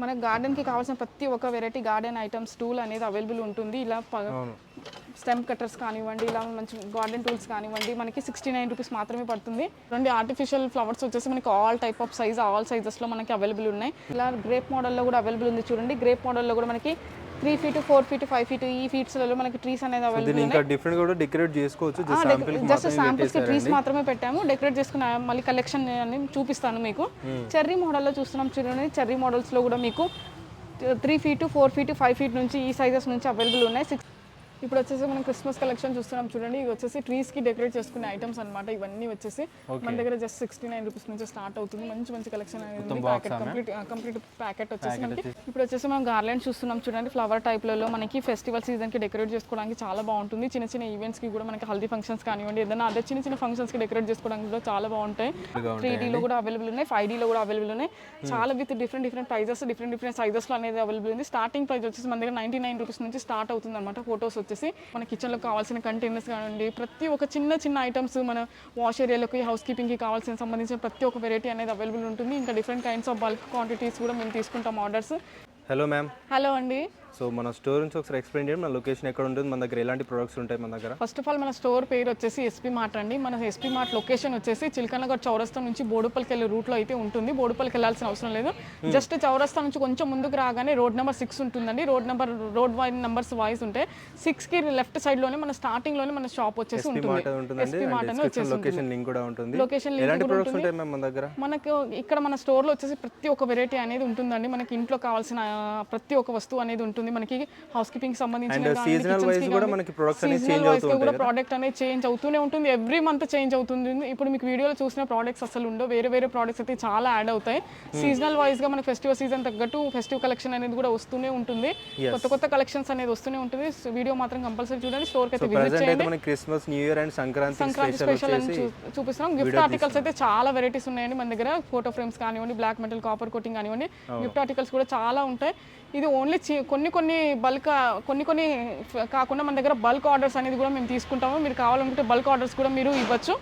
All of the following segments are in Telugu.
మన గార్డెన్కి కావాల్సిన ప్రతి ఒక్క వెరైటీ గార్డెన్ ఐటమ్స్ టూల్ అనేది అవైలబుల్ ఉంటుంది. ఇలా స్టెమ్ కట్టర్స్ కానివ్వండి ఇలా మంచి గార్డెన్ టూల్స్ కానివ్వండి మనకి సిక్స్టీ నైన్ రూపీస్ మాత్రమే పడుతుంది. రెండు ఆర్టిఫిషియల్ ఫ్లవర్స్ వచ్చేసి మనకి all type of size all సైజెస్లో మనకి అవైలబుల్ ఉన్నాయి. ఇలా గ్రేప్ మోడల్లో కూడా అవైలబుల్ ఉంది చూడండి. గ్రేప్ మోడల్లో కూడా మనకి three feet four feet five feet ఈ ఫీట్స్లలో మనకి ట్రీస్ అనేది అవైలబుల్ ఇంకా డిఫరెంట్ కూడా డెకరేట్ చేసుకోవచ్చు. జస్ట్ శాంపిల్ జస్ట్ శాంపుల్స్కి ట్రీస్ మాత్రమే పెట్టాము. డెకరేట్ చేసుకున్న మళ్ళీ కలెక్షన్ అని చూపిస్తాను మీకు. చెర్రీ మోడల్లో చూస్తున్నాం చూడండి. చెర్రీ మోడల్స్లో కూడా మీకు three feet four feet five feet నుంచి ఈ సైజెస్ నుంచి అవైలబుల్ ఉన్నాయి. సిక్స్ ఇప్పుడు వచ్చేసి మనం క్రిస్మస్ కలెక్షన్ చూస్తున్నాం చూడండి ఇవి వచ్చేసి ట్రీస్కి డెకరేట్ చేసుకునే ఐటమ్స్ అన్నమాట. ఇవన్నీ వచ్చేసి మన దగ్గర జస్ట్ సిక్స్టీ నైన్ రూపీస్ నుంచి స్టార్ట్ అవుతుంది. మంచి మంచి కలెక్షన్ అనేది ప్యాకెట్ కంప్లీట్ కంప్లీట్ ప్యాకెట్ వచ్చేసి మనకి ఇప్పుడు వచ్చేసి మనం గార్లెండ్ చూస్తున్నాం చూడండి. ఫ్లవర్ టైప్లలో మనకి ఫెస్టివల్ సీజన్కి డెకరేట్ చేసుకోవడానికి చాలా బాగుంటుంది. చిన్న చిన్న ఈవెంట్స్కి కూడా మనకి హల్దీ ఫంక్షన్స్ కానివ్వండి ఏదైనా అదే చిన్న చిన్న ఫంక్షన్స్కి డెకరేట్ చేసుకోవడానికి కూడా చాలా బాగుంటాయి. త్రీ డీలో కూడా అవైలబుల్ ఉన్నాయి ఫైవ్ డీలో కూడా అవైలబుల్ ఉన్నాయి. చాలా with different different prices different different సైజెస్లో అనేది అవైలబుల్ ఉంది. స్టార్టింగ్ ప్రైస్ వచ్చేసి మన దగ్గర నైన్టీ నైన్ రూపీస్ నుంచి స్టార్ట్ అవుతుంది అనమాట ఫోటోస్ వచ్చేసి మన కిచెన్లో కావాల్సిన కంటైనర్స్ కానివ్వండి ప్రతి ఒక్క చిన్న చిన్న ఐటమ్స్ మన వాష్ ఏరియాలోకి హౌస్ కీపింగ్కి కావాల్సిన సంబంధించిన ప్రతి ఒక్క వెరైటీ అనేది అవైలబుల్ ఉంటుంది. ఇంకా different kinds of bulk quantities కూడా మేము తీసుకుంటాం ఆర్డర్స్ హలో మ్యామ్ హలో అండి. సో మన స్టోర్ నుంచి ఒకసారి ఎక్స్ప్లెయిన్ చేయండి. మన లొకేషన్ ఎక్కడ ఉంటుంది? మన దగ్గర ఎలాంటి ప్రొడక్ట్స్ ఉంటాయి మన దగ్గర? ఫస్ట్ ఆఫ్ ఆల్ మన స్టోర్ పేరు వచ్చేసి ఎస్పీ మార్ట్ అండి. మన ఎస్పీ మార్ట్ లొకేషన్ వచ్చేసి చిలకనగర్ చౌరస్తా నుంచి బోడుపల్లికి వెళ్ళే రూట్లో అయితే ఉంటుంది. బోడుపల్లికి వెళ్ళాల్సిన అవసరం లేదు. జస్ట్ చౌరస్తా నుంచి కొంచెం ముందుకు రాగానే రోడ్ నెంబర్ సిక్స్ ఉంటుందండి. Road number road wise numbers wise ఉంటాయి సిక్స్కి లెఫ్ట్ సైడ్లోనే మన స్టార్టింగ్లోనే మన షాప్ వచ్చేసి ఉంటుంది. మార్ట్ ఉంటుందండి ఎస్పీ మార్ట్ అని డిస్క్రిప్షన్ వచ్చేసి లొకేషన్ లింక్ కూడా ఉంటుంది. లొకేషన్ లింక్ కూడా ఉంటుంది. మన దగ్గర? మనకు ఇక్కడ మన స్టోర్లో వచ్చేసి ప్రతి ఒక్క వెరైటీ అనేది ఉంటుందండి. మనకి ఇంట్లో కావాల్సిన ప్రతి ఒక్క వస్తువు అనేది ఉంటుంది. మనకి హౌస్ కీపింగ్ సంబంధించిన సీజనల్ వైజ్ కూడా మనకి ప్రొడక్ట్స్ అనేది చేంజ్ అవుతూ కూడా ఉంటాయి ప్రోడక్ట్ అనేది చేంజ్ అవుతూనే ఉంటుంది. ఎవ్రీ మంత్ చేంజ్ అవుతుంది. ఇప్పుడు మీకు వీడియోలో చూసిన ప్రోడక్ట్స్ అసలు ఉండవు. వేరే వేరే ప్రోడక్ట్స్ అయితే చాలా యాడ్ అవుతాయి. సీజనల్ వైజ్గా మన ఫెస్టివల్ సీజన్ తగ్గట్టు ఫెస్టివ్ కలెక్షన్ అనేది కూడా వస్తూనే ఉంటుంది. కొత్త కొత్త కలెక్షన్స్ అనేది వస్తూనే ఉంటుంది. వీడియో మాత్రం కంపల్సరీ చూడండి. స్టోర్కి అయితే విజిట్ ప్రజెంట్ అయితే చేయండి. మనకి Christmas new year and Sankranti Sankranti special అని వచ్చేసి చూ- చూపిస్తున్నాం. గిఫ్ట్ ఆర్టికల్స్ అయితే చాలా వెరైటీస్ ఉన్నాయండి మన దగ్గర. ఫోటో ఫ్రేమ్స్ కానివ్వండి బ్లాక్ మెటల్ కాపర్ కోటింగ్ కానివ్వండి గిఫ్ట్ ఆర్టికల్స్ కూడా చాలా ఉంటాయి. ఇది ఓన్లీ కొన్ని కొన్ని బల్క్ కొన్ని కొన్ని కాకుండా మన దగ్గర బల్క్ ఆర్డర్స్ అనేది కూడా మేము తీసుకుంటాము. మీరు కావాలనుకుంటే బల్క్ ఆర్డర్స్ కూడా మీరు ఇవ్వచ్చు.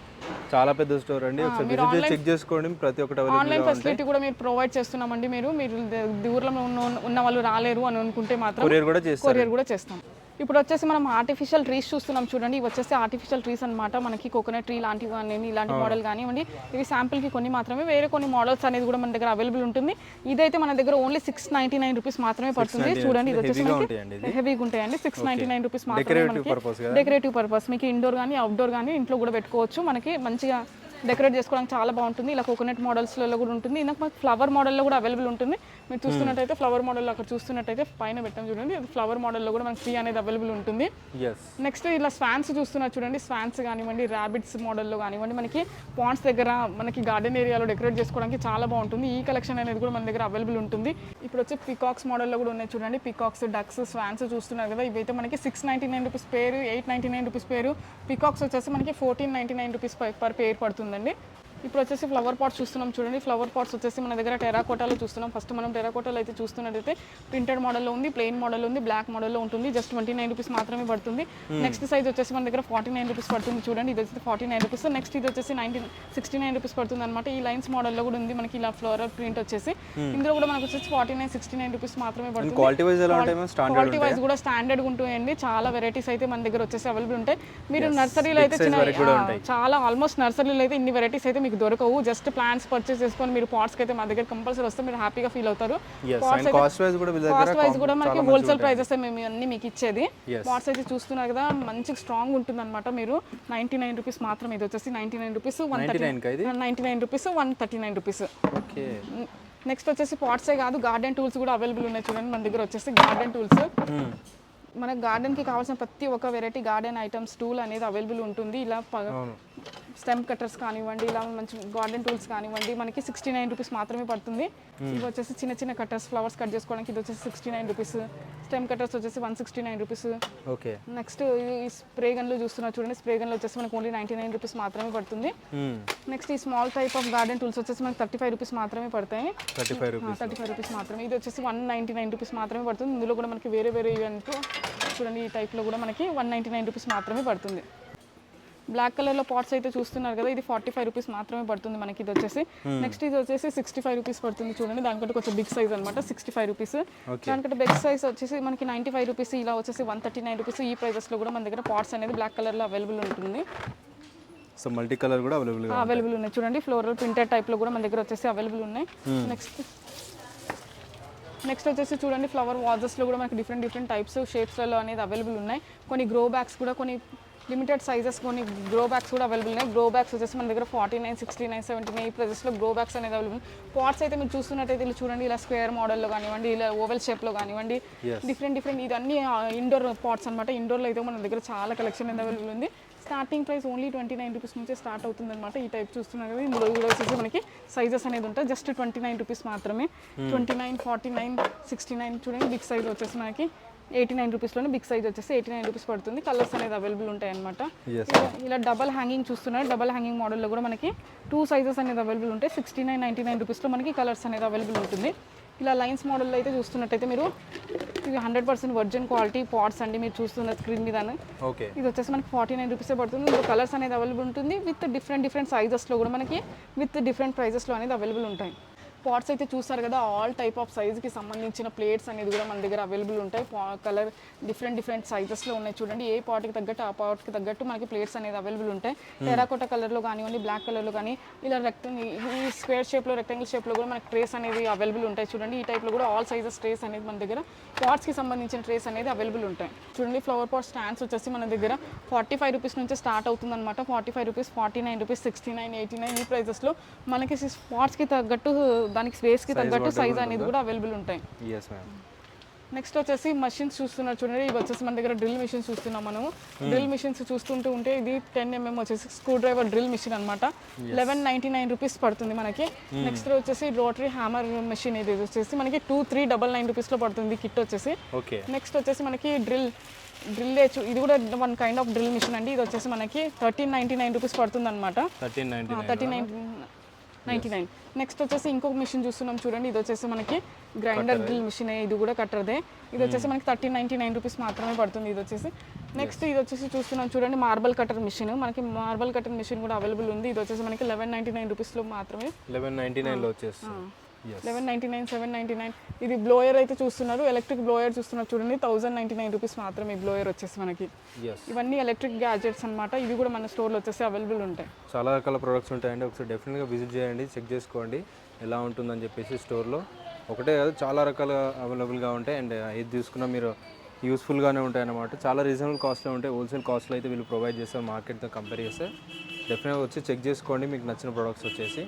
చాలా పెద్ద స్టోర్ అండి. చెక్ చేసుకోండి. ప్రతి ఒక్కటి ఆన్లైన్ ఫెసిలిటీ కూడా మీరు ప్రొవైడ్ చేస్తున్నామండి మీరు. మీరు దూరంలో ఉన్న ఉన్న వాళ్ళు రాలేరు అని అనుకుంటే మాత్రం కొరియర్ కూడా చేస్తాం. ఇప్పుడు వచ్చేసి మనం ఆర్టిఫిషియల్ ట్రీస్ చూస్తున్నాం చూడండి. ఇవి వచ్చేసి ఆర్టిఫిషియల్ ట్రీస్ అన్నమాట. మనకి కోకోనట్ ట్రీ లాంటివి కానీ ఇలాంటి మోడల్ కానివ్వండి. ఇవి sample కి కొన్ని మాత్రమే వేరే కొన్ని మోడల్స్ అనేది కూడా మన దగ్గర అవైలబుల్ ఉంటుంది. ఇదైతే మన దగ్గర only six ninety nine rupees మాత్రమే పడుతుంది. చూడండి ఇది వచ్చేసి హెవీగా మనకి ఉంటాయండి హెవీగా ఉంటాయండి. సిక్స్ నైన్టీ నైన్ రూపీస్ మాత్రమే డెకరేటివ్ మనకి డెకరేటివ్ పర్పస్ మీకు ఇండోర్ కానీ అవుట్డోర్ కానీ ఇంట్లో కూడా పెట్టుకోవచ్చు. మనకి మంచిగా డెకరేట్ చేసుకోవడానికి చాలా బాగుంటుంది. ఇలా కోకోనట్ మోడల్స్లలో కూడా ఉంటుంది. ఇందాక మనకి ఫ్లవర్ మోడల్లో కూడా అవైలబుల్ ఉంటుంది. మీరు చూస్తున్నట్టయితే ఫ్లవర్ మోడల్ అక్కడ చూస్తున్నట్టయితే పైన పెట్టాం చూడండి. ఫ్లవర్ మోడల్లో కూడా మనకి ఫ్రీ అనేది అవైలబుల్ ఉంటుంది. నెక్స్ట్ ఇలా స్వాన్స్ చూస్తున్నారు చూడండి. స్వాన్స్ కానివ్వండి ర్యాబిట్స్ మోడల్లో కానివ్వండి మనకి పాండ్స్ దగ్గర మనకి గార్డెన్ ఏరియాలో డెకరేట్ చేసుకోవడానికి చాలా బాగుంటుంది. ఈ కలెక్షన్ అనేది కూడా మన దగ్గర అవైలబుల్ ఉంటుంది. ఇప్పుడు వచ్చి పికాక్స్ మోడల్లో కూడా ఉన్నాయి చూడండి. పికాక్స్ డక్స్ స్వాన్స్ చూస్తున్నారు కదా. ఇవైతే మనకి six ninety nine rupees pair eight ninety nine rupees pair peacocks వచ్చేసి మనకి fourteen ninety nine rupees per pair పడుతుందండి. ఇప్పుడు వచ్చేసి ఫ్లవర్ పాట్స్ చూస్తున్నాం చూడండి. ఫ్లవర్ పాట్స్ వచ్చేసి మన దగ్గర టెరాకోటాలో చూస్తున్నాం. ఫస్ట్ మనం టెరాకోటాలో అయితే చూస్తున్నట్టయితే ప్రింటెడ్ మోడల్లో ఉంది ప్లెయిన్ మోడల్ ఉంది బ్లాక్ మోడల్లో ఉంటుంది. జస్ట్ ట్వంటీ నైన్ రూపీస్ మాత్రమే పడుతుంది. నెక్స్ట్ సైజ్ వచ్చేసి మన దగ్గర ఫార్టీ నైన్ రూపీస్ పడుతుంది చూడండి. ఇది వచ్చేసి ఫార్టీ నైన్ రూపీస్ నెక్స్ట్ ఇది వచ్చేసి నైన్టీన్ సిక్స్టీ నైన్ రూపీస్ పడుతుంది అనమాట ఈ లైన్స్ మోడల్లో కూడా ఉంది మనకి ఇలా ఫ్లోరల్ ప్రింట్ వచ్చేసి. ఇందులో కూడా మనకు వచ్చేసి forty nine sixty nine rupees మాత్రమే పడుతుంది క్వాలిటీ వైజ్ కూడా స్టాండర్డ్ ఉంటాయండి. చాలా వెరైటీస్ అయితే మన దగ్గర వచ్చేసి అవైలబుల్ ఉంటాయి. మీరు నర్సరీలో అయితే చిన్న చాలా ఆల్మోస్ట్ నర్సరీలో అయితే ఇన్ని వెరైటీస్ అయితే మీకు దొరకవు. జస్ట్ ప్లాంట్స్ పర్చేస్ చేసుకొని మీరు పాట్స్ అయితే మా దగ్గర కంపల్సరీ వస్తే మీరు హ్యాపీగా ఫీల్ అవుతారు. కాస్ట్ వైజ్ కూడా మనకి హోల్సేల్ ప్రైజెస్ మేము అన్ని మీకు ఇచ్చేది. పాట్స్ అయితే చూస్తున్నారు కదా మంచి స్ట్రాంగ్ ఉంటుంది అనమాట మీరు. నైన్టీ నైన్ రూపీస్ మాత్రం ఇది వచ్చేసి ninety nine rupees one thirty ninety nine rupees one thirty nine rupees okay next వచ్చేసి పాట్సే కాదు గార్డెన్ టూల్స్ కూడా అవైలబుల్ ఉన్నాయి చూడండి మన దగ్గర వచ్చేసి గార్డెన్ టూల్స్ మన గార్డెన్కి కావాల్సిన ప్రతి ఒక్క వెరైటీ గార్డెన్ ఐటమ్స్ టూల్ అనేది అవైలబుల్ ఉంటుంది. ఇలా స్టెమ్ కట్టర్స్ కానివ్వండి ఇలా మంచి గార్డెన్ టూల్స్ కానివ్వండి మనకి సిక్స్టీ నైన్ రూపీస్ మాత్రమే పడుతుంది. ఇవి వచ్చేసి చిన్న చిన్న కట్టర్స్ ఫ్లవర్స్ కట్ చేసుకోవడానికి ఇది వచ్చేసి sixty nine rupees. Stem cutters వచ్చేసి one sixty nine rupees. Okay. Next ఈ స్ప్రే గన్లు చూస్తున్నారు చూడండి స్ప్రే గన్లు వచ్చేసి మనకి ఓన్లీ నైంటీ నైన్ రూపీస్ మాత్రమే పడుతుంది. నెక్స్ట్ ఈ small type of garden tools వచ్చేసి మనకి థర్టీ ఫైవ్ రూపీస్ మాత్రమే పడతాయి. Thirty five rupees. మాత్రమే. ఇది వచ్చేసి వన్ నైంటీ నైన్ రూపీస్ మాత్రమే పడుతుంది. ఇందులో కూడా మనకి వేరే వేరే ఈవెంట్ చూడండి ఈ టైప్లో కూడా మనకి వన్ నైంటీ నైన్ రూపీస్ మాత్రమే పడుతుంది. బ్లాక్ కలర్లో పాట్స్ అయితే చూస్తున్నారు కదా ఇది ఫార్టీ ఫైవ్ రూపీస్ మాత్రమే పడుతుంది మనకి ఇది వచ్చేసి. నెక్స్ట్ ఇది వచ్చేసి సిక్స్టీ ఫైవ్ రూపీస్ పడుతుంది చూడండి దానికంటే కొంచెం బిగ్ సైజ్ అనమాట సిక్స్టీ ఫైవ్ రూపీస్ దానికంటే బిగ్ సైజ్ వచ్చేసి మనకి నైంటీ ఫైవ్ రూపీస్ ఇలా వచ్చేసి వన్ థర్టీ నైన్ రూపీస్ ఈ ప్రైజెస్లో కూడా మన దగ్గర పాట్స్ అనేది బ్లాక్ కలర్లో అవైలబుల్ ఉంటుంది. సో మల్టీ కలర్ కూడా అవైలబుల్గా అవైలబుల్ ఉన్నాయి. చూడండి ఫ్లోరల్ ప్రింటెడ్ టైప్లో కూడా మన దగ్గర వచ్చేసి అవైలబుల్ ఉన్నాయి. నెక్స్ట్ నెక్స్ట్ వచ్చేసి చూడండి ఫ్లవర్ వాజెస్లో కూడా మనకి డిఫరెంట్ డిఫరెంట్ టైప్స్ షేప్స్లలో అనేది అవైలబుల్ ఉన్నాయి. కొన్ని గ్రో బ్యాగ్స్ కూడా కొన్ని లిమిటెడ్ సైజెస్ కొన్ని గ్రో బ్యాగ్స్ కూడా అవైలబుల్ ఉన్నాయి. గ్రో బ్యాగ్స్ వచ్చేసి మన దగ్గర forty nine sixty nine seventy nine ఈ ప్రైజెస్లో గ్రో బ్యాగ్స్ అనేది అవైలబుల్ పాట్స్ అయితే మీరు చూస్తున్నట్టయితే ఇలా చూడండి ఇలా స్క్వేర్ మోడల్లో కానివ్వండి ఇలా ఓవెల్ షేప్లో కానివ్వండి. డిఫరెంట్ డిఫరెంట్ ఇది అన్ని ఇండోర్ పాట్స్ అనమాట ఇండోర్లో అయితే మన దగ్గర చాలా కలెక్షన్ అనేది అవైలబుల్ ఉంది. Starting price only twenty nine rupees నుంచే స్టార్ట్ అవుతుంది అనమాట ఈ టైప్ చూస్తున్నారు కదా ఇందులో కూడా వచ్చేసి మనకి సైజెస్ అనేది ఉంటాయి. జస్ట్ ట్వంటీ నైన్ రూపీస్ మాత్రమే. Twenty nine forty nine sixty nine చూడండి బిగ్ సైజ్ వచ్చేసి మనకి ఎయిటీ నైన్ రూపీస్లోనే బిగ్ సైజ్ వచ్చేసి ఎయిటీ నైన్ రూపీస్ పడుతుంది. కలర్స్ అనేది అవైలబుల్ ఉంటాయి అనమాట. ఇలా డబల్ హ్యాంగింగ్ చూస్తున్నారు. డబల్ హ్యాంగింగ్ మోడల్లో కూడా మనకి టూ సైజెస్ అనేది అవైలబుల్ ఉంటాయి. సిక్స్టీ నైన్ నైంటీ నైన్ రూపీస్లో మనకి కలర్స్ అనేది అవైలబుల్ ఉంటుంది. ఇలా లైన్స్ మోడల్లో అయితే చూస్తున్నట్టయితే మీరు ఇవి hundred percent virgin quality pots అండి మీరు చూస్తున్న స్క్రీన్ మీద. ఓకే. ఇది వచ్చేసి మనకి ఫార్టీ నైన్ రూపీసే పడుతుంది. ఇందులో కలర్స్ అనేది అవైలబుల్ ఉంటుంది. విత్ డిఫరెంట్ డిఫరెంట్ సైజెస్లో కూడా మనకి విత్ డిఫరెంట్ ప్రైజెస్లో అనేది అవైలబుల్ ఉంటాయి. పాట్స్ అయితే చూస్తారు కదా ఆల్ టైప్ ఆఫ్ సైజ్కి సంబంధించిన ప్లేట్స్ అనేది కూడా మన దగ్గర అవైలబుల్ ఉంటాయి. కలర్ డిఫరెంట్ డిఫరెంట్ సైజెస్లో ఉన్నాయి. చూడండి ఏ పాట్కి తగ్గట్టు ఆ పాట్కి తగ్గట్టు మనకి ప్లేట్స్ అనేది అవైలబుల్ ఉంటాయి. టెరాకోట కలర్లో కానివ్వండి బ్లాక్ కలర్లో కానీ ఇలా రెక్టంగ్ ఈ స్క్వేర్ షేప్లో రెక్టాంగిల్ షేప్లో కూడా మనకి ట్రేస్ అనేది అవైలబుల్ ఉంటాయి. చూడండి ఈ టైప్లో కూడా ఆల్ సైజెస్ ట్రేస్ అనేది మన దగ్గర పాట్స్కి సంబంధించిన ట్రేస్ అనేది అవైలబుల్ ఉంటాయి. చూడండి ఫ్లవర్ పాట్ స్టాండ్స్ వచ్చేసి మన దగ్గర ఫార్టీ ఫైవ్ రూపీస్ నుంచి స్టార్ట్ అవుతుంది అనమాట forty five rupees forty nine rupees sixty nine eighty nine ఈ ప్రైజెస్లో మనకి స్పాట్స్కి తగ్గట్టు దానికి స్పేస్కి తగ్గట్టు సైజ్ అనేది కూడా అవైలబుల్ ఉంటాయి. నెక్స్ట్ వచ్చేసి మషిన్స్ చూస్తున్నారు చూడండి. ఇవి వచ్చేసి మన దగ్గర డ్రిల్ మిషన్స్ చూస్తున్నాం మనము. డ్రిల్ మిషన్స్ చూస్తుంటూ ఉంటే ఇది టెన్ ఎంఎం వచ్చేసి స్క్రూ డ్రైవర్ డ్రిల్ మిషన్ అనమాట లెవెన్ నైంటీ నైన్ రూపీస్ పడుతుంది మనకి. నెక్స్ట్ వచ్చేసి రోటరీ హ్యామర్ మెషిన్ ఇది. వచ్చేసి మనకి టూ త్రీ డబల్ నైన్ రూపీస్లో పడుతుంది కిట్ వచ్చేసి. నెక్స్ట్ వచ్చేసి మనకి డ్రిల్ డ్రిల్ ఇది కూడా one kind of drill machine అండి. ఇది వచ్చేసి మనకి థర్టీన్ నైంటీ నైన్ రూపీస్ పడుతుంది అనమాట thirteen ninety ninety nine next వచ్చేసి ఇంకొక మిషన్ చూస్తున్నాం చూడండి. ఇది వచ్చేసి మనకి గ్రైండర్ డ్రిల్ మిషన్ ఇది కూడా కట్టర్దే. ఇది వచ్చేసి మనకి థర్టీన్ నైంటీ నైన్ రూపీస్ మాత్రమే పడుతుంది ఇది వచ్చేసి. నెక్స్ట్ ఇది వచ్చేసి చూస్తున్నాం చూడండి మార్బల్ కటర్ మిషన్ మనకి మార్బల్ కటర్ మిషన్ కూడా అవైలబుల్ ఉంది. ఇది వచ్చేసి మనకి లెవెన్ నైంటీ నైన్ రూపీస్లో మాత్రమే. లెవెన్ నైన్టీ నైన్లో వచ్చేస్తుంది. Yes eleven ninety nine seven ninety nine ఇది బ్లోయర్ అయితే చూస్తున్నారు. ఎలక్ట్రిక్ బ్లోయర్ చూస్తున్నారు చూడండి. థౌసండ్ నైంటీ నైన్ రూపీస్ మాత్రమే ఈ బ్లోయర్ వచ్చేసి మనకి. ఎస్ ఇవన్నీ ఎలక్ట్రిక్ గ్యాజెట్స్ అన్నమాట. ఇవి కూడా మన స్టోర్లో వచ్చేసి అవైలబుల్ ఉంటాయి. చాలా రకాల ప్రొడక్ట్స్ ఉంటాయండి. ఒకసారి డెఫినెట్గా విజిట్ చేయండి చెక్ చేసుకోండి. ఎలా ఉంటుందని చెప్పేసి స్టోర్లో ఒకటే కాదు చాలా రకాలుగా అవైలబుల్గా ఉంటాయి. అండ్ ఏది తీసుకున్నా మీరు యూస్ఫుల్గానే ఉంటాయి అన్నమాట. చాలా రీజనబుల్ కాస్ట్లో ఉంటాయి. హోల్సేల్ కాస్ట్లో అయితే వీళ్ళు ప్రొవైడ్ చేస్తారు మార్కెట్తో కంపేర్ చేస్తే. డెఫినెట్గా వచ్చి చెక్ చేసుకోండి. మీకు నచ్చిన ప్రొడక్ట్స్ వచ్చేసి.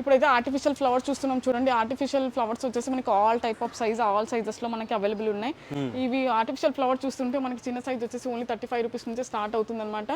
ఇప్పుడైతే ఆర్టిఫిషియల్ ఫ్లవర్స్ చూస్తున్నాం చూడండి. ఆర్టిఫిషియల్ ఫ్లవర్స్ వచ్చేసి మనకి all type of size all సైజెస్లో మనకి అవైలబుల్ ఉన్నాయి. ఇవి ఆర్టిఫిషియల్ ఫ్లవర్ చూస్తుంటే మనకి చిన్న సైజ్ వచ్చేసి ఓన్లీ థర్టీ ఫైవ్ రూపీస్ నుంచి స్టార్ట్ అవుతుంది అనమాట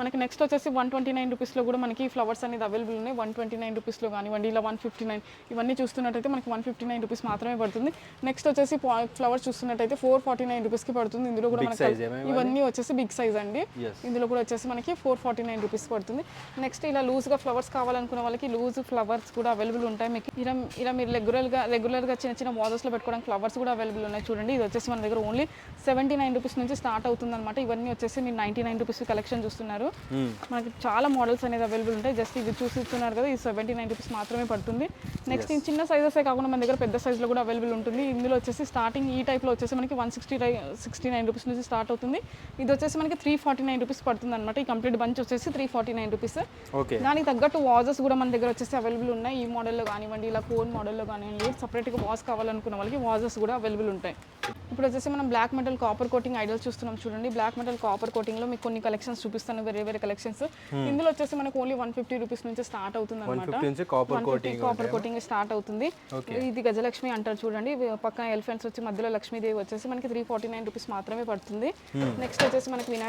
మనకి నెక్స్ట్ వచ్చేసి వన్ ట్వంటీ నైన్ రూపీస్లో కూడా మనకి ఫ్లవర్స్ అనేది అవైలబుల్ ఉన్నాయి. వన్ ట్వంటీ నైన్ రూపీస్లో కానివ్వండి ఇలా వన్ ఫిఫ్టీ నైన్ ఇవన్నీ చూస్తున్నట్టయితే మనకి వన్ ఫిఫ్టీ నైన్ రూపీస్ మాత్రమే పడుతుంది. నెక్స్ట్ వచ్చేసి ఫ్లవర్స్ చూస్తున్నట్టయితే ఫోర్ ఫార్టీ నైన్ రూపీస్కి పడుతుంది. ఇందులో కూడా మనకి ఇవన్నీ? వచ్చేసి బిగ్ సైజ్ అండి. ఇందులో కూడా వచ్చేసి మనకి ఫోర్ ఫార్టీ నైన్ రూపీస్ పడుతుంది. నెక్స్ట్ ఇలా లూజ్గా ఫ్లవర్స్ కావాలనుకున్న వాళ్ళకి లూజ్ ఫ్లవర్స్ కూడా అవైలబుల్ ఉంటాయి. మీకు ఇలా ఇలా మీరు రెగ్యులర్గా రెగ్యులర్గా చిన్న చిన్న వాజెస్లో పెట్టుకోవడానికి ఫ్లవర్స్ కూడా అవైలబుల్ ఉన్నాయి చూడండి. ఇది వచ్చేసి మన దగ్గర ఓన్లీ సెవెంటీ నైన్ రూపీస్ నుంచి స్టార్ట్ అవుతుంది అనమాట ఇవన్నీ వచ్చేసి మీరు నైంటీ నైన్ రూపీస్ కలెక్షన్ చూస్తున్నారు. మనకి చాలా మోడల్స్ అనేది అవైలబుల్ ఉంటాయి. జస్ట్ ఇది చూసి ఇస్తున్నారు కదా ఇది సెవెంటీ నైన్ రూపీస్ మాత్రమే పడుతుంది. నెక్స్ట్ ఈ చిన్న సైజెసే కాకుండా మన దగ్గర పెద్ద సైజులో కూడా అవైలబుల్ ఉంటుంది. ఇందులో వచ్చేసి స్టార్టింగ్ ఈ టైప్లో వచ్చేసి మనకి one sixty sixty nine rupees నుంచి స్టార్ట్ అవుతుంది. ఇది వచ్చేసి మనకి త్రీ ఫార్టీ నైన్ రూపీస్ పడుతుంది అనమాట ఈ కంప్లీట్ బంచ్ వచ్చేసి త్రీ ఫార్టీ నైన్ రూపీస్ దానికి తగ్గట్టు వాజెస్ కూడా మన దగ్గర వచ్చేసి అవైలబుల్ ఉన్నాయి. ఈ మోడల్లో కానివ్వండి ఇలా కోన్ మోడల్లో కానివ్వండి సపరేట్గా వాజ్ కావాలనుకున్న వాళ్ళకి వాజెస్ కూడా అవైలబుల్ ఉంటాయి. ఇప్పుడు వచ్చేసి మనం black metal copper coating idols చూస్తున్నాం చూడండి. బ్లాక్ మెటల్ కాపర్ కోటింగ్లో మీకు కొన్ని కలెక్షన్స్ చూపిస్తాను. వేరే వేరే కలెక్షన్స్ ఇందులో వచ్చేసి మనకు ఓన్లీ వన్ ఫిఫ్టీ రూపీస్ నుంచి స్టార్ట్ అవుతుంది అనమాట కాపర్ కోటింగ్ స్టార్ట్ అవుతుంది. ఇది గజలక్ష్మి అంటారు చూడండి. ఇవి పక్కన ఎలిఫెంట్స్ వచ్చి మధ్యలో లక్ష్మీదేవి వచ్చేసి మనకి త్రీ ఫార్టీ నైన్ రూపీస్ మాత్రమే పడుతుంది. నెక్స్ట్ వచ్చేసి మనకి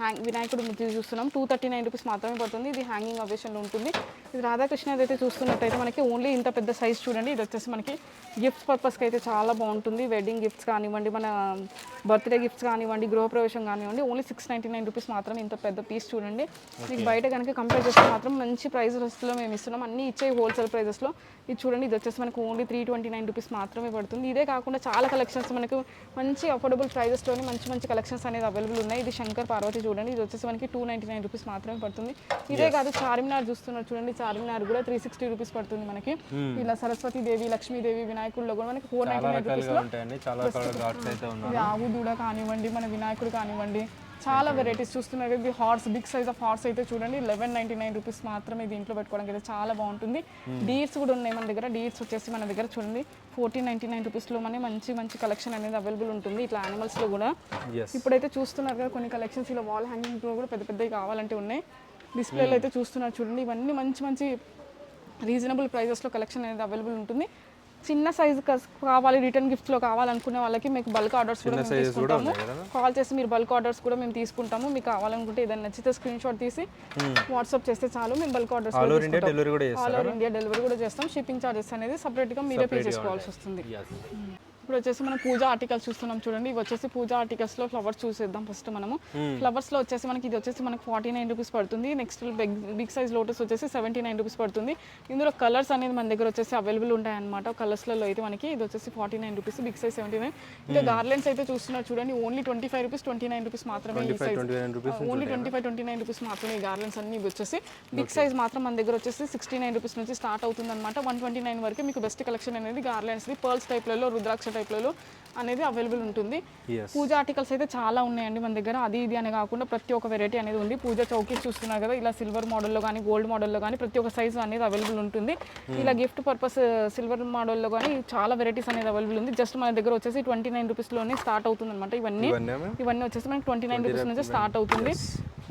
హ్యాంగ్ వినాయకుడు మూర్తి చూస్తున్నాం. టూ థర్టీ నైన్ రూపీస్ మాత్రమే పడుతుంది. ఇది హ్యాంగింగ్ అవేషన్లో ఉంటుంది. ఇది రాధాకృష్ణ అయితే చూస్తున్నాం. చూసుకున్నట్టయితే మనకి ఓన్లీ ఇంత పెద్ద సైజ్ చూడండి. ఇది వచ్చేసి మనకి గిఫ్ట్ పర్పస్కి అయితే చాలా బాగుంటుంది. వెడ్డింగ్ గిఫ్ట్స్ కానివ్వండి మన బర్త్డే గిఫ్ట్స్ కానివ్వండి గృహప్రవేశం కానివ్వండి only six ninety nine rupees మాత్రం ఇంత పెద్ద పీస్ చూడండి. మీకు బయట కనుక కంపేర్ చేస్తే మాత్రం మంచి ప్రైజెస్లో మేము ఇస్తున్నాం. అన్ని ఇచ్చే హోల్సేల్ ప్రైజెస్లో ఇది చూడండి ఇది వచ్చేసి మనకు only three twenty nine rupees మాత్రమే పడుతుంది. ఇదే కాకుండా చాలా కలెక్షన్స్ మనకు మంచి అఫోర్డబుల్ ప్రైజెస్లోని మంచి మంచి కలెక్షన్స్ అనేది అవైలబుల్ ఉన్నాయి. ఇది శంకర్ పార్వతి చూడండి ఇది వచ్చేసి మనకి టూ నైంటీ నైన్ రూపీస్ మాత్రమే పడుతుంది. ఇదే కాదు చార్మినార్ చూస్తున్నారు చూడండి చార్మినార్ కూడా త్రీ సిక్స్టీ రూపీస్ పడుతుంది మనకి. ఇలా సరస్వతి దేవి లక్ష్మీదేవి వినాయకుల్లో కూడా మనకి ఫోర్ నైంటీ చాలా నైన్ రూపీస్ రకాలుగా ఉంటాయండి. చాలా రకాల ఘాట్స్ అయితే ఉన్నాయి ఇది ఆవు దూడ కానివ్వండి మన వినాయకుడు కానివ్వండి చాలా వెరైటీస్ చూస్తున్నారు. ఇది horse big size of horse అయితే చూడండి. లెవెన్ నైంటీ నైన్ రూపీస్ మాత్రమే దీంట్లో పెట్టుకోవడానికి అయితే చాలా బాగుంటుంది. డీట్స్ కూడా ఉన్నాయి మన దగ్గర. డీట్స్ వచ్చేసి మన దగ్గర చూడండి. ఫోర్టీన్ నైంటీ నైన్ రూపీస్లో మన మంచి మంచి కలెక్షన్ అనేది అవైలబుల్ ఉంటుంది. ఇట్లా యానిమల్స్లో కూడా. ఇప్పుడైతే చూస్తున్నారు కదా కొన్ని కలెక్షన్స్ ఇలా వాల్ హ్యాంగింగ్ కూడా పెద్ద పెద్దవి కావాలంటే ఉన్నాయి. డిస్ప్లేలో అయితే చూస్తున్నారు చూడండి. ఇవన్నీ మంచి మంచి రీజనబుల్ ప్రైజెస్లో కలెక్షన్ అనేది అవైలబుల్ ఉంటుంది. చిన్న సైజు కావాలి రిటర్న్ గిఫ్ట్స్లో కావాలనుకునే వాళ్ళకి మీకు బల్క్ ఆర్డర్స్ కూడా మేము తీసుకుంటాము? కాల్ చేసి మీరు బల్క్ ఆర్డర్స్ కూడా మేము తీసుకుంటాము. మీకు కావాలనుకుంటే ఏదైనా నచ్చితే స్క్రీన్ షాట్ తీసి వాట్సాప్ చేస్తే చాలు. మేము bulk orders all over India delivery కూడా చేస్తాం. షిప్పింగ్ చార్జెస్ అనేది సపరేట్గా మీరే పే చేసుకోవాల్సి వస్తుంది. ఇప్పుడు వచ్చేసి మనం పూజా ఆర్టికల్స్ చూస్తున్నాం చూడండి. ఇవి వచ్చేసి పూజా ఆర్టికల్స్లో ఫ్లవర్స్ చూసేద్దాం ఫస్ట్ మనము. ఫ్లవర్స్లో వచ్చేసి మనకి ఇది వచ్చేసి మనకి ఫార్టీ నైన్ రూపీస్ పడుతుంది. Next big big size lotus వచ్చేసి సెవెంటీ నైన్ రూపీస్ పడుతుంది. ఇందులో కలర్స్ అనేది మన దగ్గర వచ్చేసి అవైలబుల్ ఉంటాయి అనమాట కలర్స్లలో అయితే మనకి ఇది వచ్చేసి forty nine rupees big size seventy nine. ఇంకా గార్లెండ్స్ అయితే చూస్తున్నారు చూడండి. Only twenty five rupees twenty nine rupees మాత్రమే ఈ size only twenty five twenty nine rupees మాత్రమే గార్లెన్స్ అన్ని ఇవి వచ్చేసి. బిగ్ సైజ్ మాత్రం మన దగ్గర వచ్చేసి సిక్స్టీ నైన్ రూపీస్ నుంచి స్టార్ట్ అవుతుంది అనమాట వన్ ట్వంటీ నైన్ వరకు మీకు బెస్ట్ కలెక్షన్ అనేది గార్లెండ్స్ది. పర్ల్స్ టైప్లలో రుద్రాక్ష టైప్లలో అనేది అవైలబుల్ ఉంటుంది. పూజ ఆర్టికల్స్ అయితే చాలా ఉన్నాయండి మన దగ్గర. అది ఇది అని కాకుండా ప్రతి ఒక్క వెరైటీ అనేది ఉంది. పూజ చౌకీస్ చూస్తున్నారు కదా ఇలా సిల్వర్ మోడల్లో కానీ గోల్డ్ మోడల్లో కానీ ప్రతి ఒక్క సైజు అనేది అవైలబుల్ ఉంటుంది. ఇలా గిఫ్ట్ పర్పస్ సిల్వర్ మోడల్లో కానీ చాలా వెరైటీస్ అనేది అవైలబుల్ ఉంది. జస్ట్ మన దగ్గర వచ్చేసి ట్వంటీ నైన్ రూపీస్లోనే స్టార్ట్ అవుతుంది అనమాట ఇవన్నీ ఇవన్నీ ఇవన్నీ వచ్చేసి మనకి ట్వంటీ నైన్ రూపీస్ నుంచి స్టార్ట్ అవుతుంది.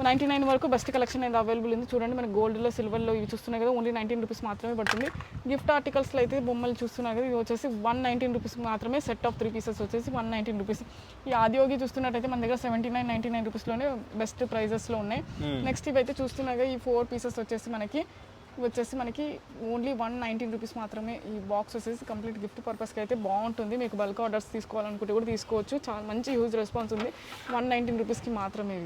నైంటీ నైన్ వరకు బెస్ట్ కలెక్షన్ అనేది అవైలబుల్ ఉంది. చూడండి మనకి గోల్డ్లో సిల్వర్లో ఇవి చూస్తున్నాయి కదా ఓన్లీ నైన్టీన్ రూపీస్ మాత్రమే పడుతుంది. గిఫ్ట్ ఆర్టికల్స్లో అయితే బొమ్మలు చూస్తున్నారు కదా ఇవి వచ్చేసి వన్ నైన్టీన్ రూపీస్ మాత్రమే సెట్ ఆఫ్ త్రీ పీసెస్ వచ్చేసి వన్ నైన్టీన్ రూపీస్ ఈ ఆదియోగి చూస్తున్నట్టయితే మన దగ్గర సెవెంటీ నైన్ నైన్టీ నైన్ రూపీస్లోనే బెస్ట్ ప్రైజెస్లో ఉన్నాయి. నెక్స్ట్ ఇవైతే చూస్తున్నారు కదా ఈ ఫోర్ పీసెస్ వచ్చేసి మనకి ఇవి వచ్చేసి మనకి ఓన్లీ వన్ నైన్టీన్ రూపీస్ మాత్రమే ఈ బాక్స్ వచ్చేసి కంప్లీట్ గిఫ్ట్ పర్పస్కి అయితే బాగుంటుంది. మీకు బల్క్ ఆర్డర్స్ తీసుకోవాలనుకుంటే కూడా తీసుకోవచ్చు. చాలా మంచి యూజ్ రెస్పాన్స్ ఉంది. వన్ నైన్టీన్ రూపీస్కి మాత్రమే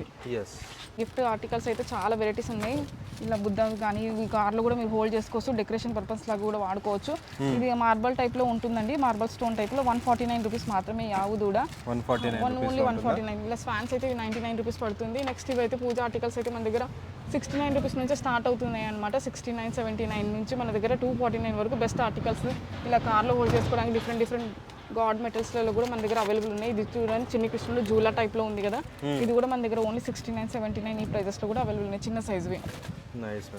ఎస్ గిఫ్ట్ ఆర్టికల్స్ అయితే చాలా వెరైటీస్ ఉన్నాయి. ఇలా బుద్ధ కానీ ఈ కార్లో కూడా మీరు హోల్డ్ చేసుకోవచ్చు. డెకరేషన్ పర్పస్ లాగా కూడా వాడుకోవచ్చు. ఇది మార్బల్ టైప్లో ఉంటుందండి. మార్బల్ స్టోన్ టైప్లో వన్ ఫార్టీ నైన్ రూపీస్ మాత్రమే ఆవు దూడ. One only one forty nine. ఇలా స్వాన్స్ అయితే నైంటీ నైన్ రూపీస్ పడుతుంది. నెక్స్ట్ ఇవైతే పూజ ఆర్టికల్స్ అయితే మన దగ్గర సిక్స్టీ నైన్ రూపీస్ నుంచి స్టార్ట్ అవుతున్నాయి అనమాట సిక్స్టీ నైన్ సెవెంటీ నైన్ నుంచి మన దగ్గర టూ ఫార్టీ నైన్ వరకు బెస్ట్ ఆర్టికల్స్. ఇలా కార్లో హోల్డ్ చేసుకోవడానికి డిఫరెంట్ డిఫరెంట్ గాడ్ మెటల్స్లలో కూడా మన దగ్గర అవైలబుల్ ఉన్నాయి. ఇది చూడండి చిన్న కృష్ణుడు జూలా టైప్లో ఉంది కదా. ఇది కూడా మన దగ్గర only sixty nine seventy nine ఈ ప్రైజెస్లో కూడా అవైలబుల్ ఉన్నాయి. చిన్న సైజ్వి. నైస్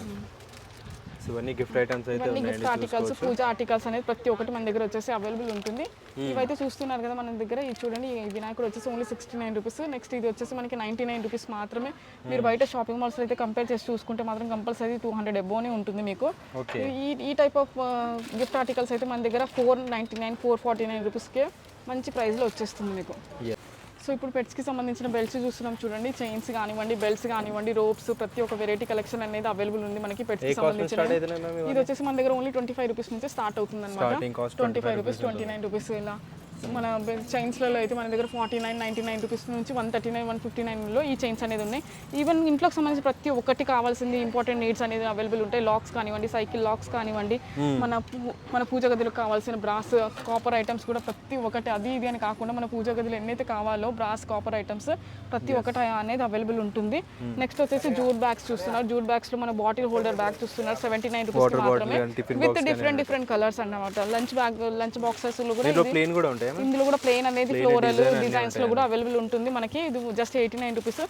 ఇవన్నీ గిఫ్ట్ ఐటమ్స్ అయితే ఇవన్నీ గిఫ్ట్ ఆర్టికల్స్ పూజ ఆర్టికల్స్ అనేది ప్రతి ఒక్కటి మన దగ్గర వచ్చేసి అవైలబుల్ ఉంటుంది. ఇవైతే చూస్తున్నారు కదా మన దగ్గర ఇది చూడండి ఈ వినాయకుడు వచ్చేసి only sixty nine rupees next ఇది వచ్చేసి మనకి నైంటీ నైన్ రూపీస్ మాత్రమే. మీరు బయట షాపింగ్ మాల్స్ అయితే కంపేర్ చేసి చూసుకుంటే మాత్రం కంపల్సరీ టూ హండ్రెడ్ ఎబోనే ఉంటుంది మీకు. ఈ ఈ టైప్ ఆఫ్ గిఫ్ట్ ఆర్టికల్స్ అయితే మన దగ్గర four ninety nine four forty nine రూపీస్కే మంచి ప్రైస్లో వచ్చేస్తుంది మీకు. సో ఇప్పుడు పెట్స్కి సంబంధించిన బెల్ట్స్ చూస్తున్నాం చూడండి. చైన్స్ కానివ్వండి బెల్ట్స్ కానివ్వండి రోప్స్ ప్రతి ఒక్క వెరైటీ కలెక్షన్ అనేది అవైలబుల్ ఉంది మనకి పెట్స్కి సంబంధించిన. ఇది వచ్చేసి మన దగ్గర ఓన్లీ ట్వంటీ ఫైవ్ రూపీస్ నుంచి స్టార్ట్ అవుతుంది అనమాట twenty five rupees twenty nine rupees ఇలా. మన చైన్స్లలో అయితే మన దగ్గర forty nine ninety nine rupees నుంచి one thirty nine one fifty నైన్లో ఈ చైన్స్ అనేది ఉన్నాయి. ఈవెన్ ఇంట్లోకి సంబంధించి ప్రతి ఒక్కటి కావాల్సింది ఇంపార్టెంట్ నీడ్స్ అనేది అవైలబుల్ ఉంటాయి. లాక్స్ కానివ్వండి సైకిల్ లాక్స్ కానివ్వండి. మన పూ- మన పూజ గదిలో కావాల్సిన బ్రాస్ కాపర్ ఐటమ్స్ కూడా ప్రతి ఒక్కటి అది ఇది అని కాకుండా మన పూజ గదిలో ఎన్నైతే కావాలో బ్రాస్ కాపర్ ఐటమ్స్ ప్రతి ఒక్కటి అనేది అవైలబుల్ ఉంటుంది. నెక్స్ట్ వచ్చేసి జూట్ బ్యాగ్స్ చూస్తున్నారు. జూట్ బ్యాగ్స్లో మన బాటిల్ హోల్డర్ బ్యాగ్ చూస్తున్నారు. సెవెంటీ నైన్ రూపీస్ మాత్రమే. విత్ డిఫరెంట్ డిఫరెంట్ కలర్స్ అన్నమాట. లంచ్ బ్యాగ్ లంచ్ బాక్సెస్ కూడా ప్లేన్ కూడా ఉంటాయి? ఇందులో కూడా ప్లేన్ అనేది ఫ్లోరల్ డిజైన్స్లో కూడా అవైలబుల్ ఉంటుంది. మనకి ఇది just eighty nine rupees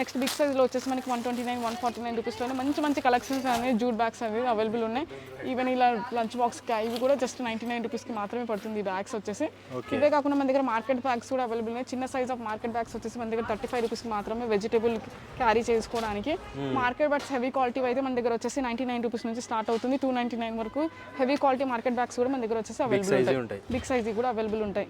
next big సైజ్లో వచ్చేసి మనకి one twenty nine one forty nine రూపీస్లోనే మంచి మంచి కలెక్షన్స్ అనేది జూట్ బ్యాగ్స్ అనేది అవైలబుల్ ఉన్నాయి. ఈవెన్ ఇలా లంచ్ బాక్స్కి ఇవి కూడా జస్ట్ నైన్టీ నైన్ రూపీస్కి మాత్రమే పడుతుంది ఈ బ్యాగ్స్ వచ్చేసి. ఇవే కాకుండా మన దగ్గర మార్కెట్ బ్యాగ్స్ కూడా అవైలబుల్ ఉన్నాయి. చిన్న సైజ్ ఆఫ్ మార్కెట్ బ్యాగ్స్ వచ్చేసి మన దగ్గర థర్టీ ఫైవ్ రూపీస్ మాత్రమే వెజిటేబుల్ క్యారీ చేసుకోవడానికి. మార్కెట్ బ్యాగ్స్ హెవీ క్వాలిటీ అయితే మన దగ్గర వచ్చేసి నైన్టీ నైన్ రూపీస్ నుంచి స్టార్ట్ అవుతుంది. టూ నైన్టీ నైన్ వరకు హెవీ క్వాలిటీ మార్కెట్ బ్యాగ్స్ కూడా మన దగ్గర వచ్చేసి అవైలబుల్ ఉంటాయి. బిగ్ సైజ్ కూడా అవైలబుల్ ఉంటాయి.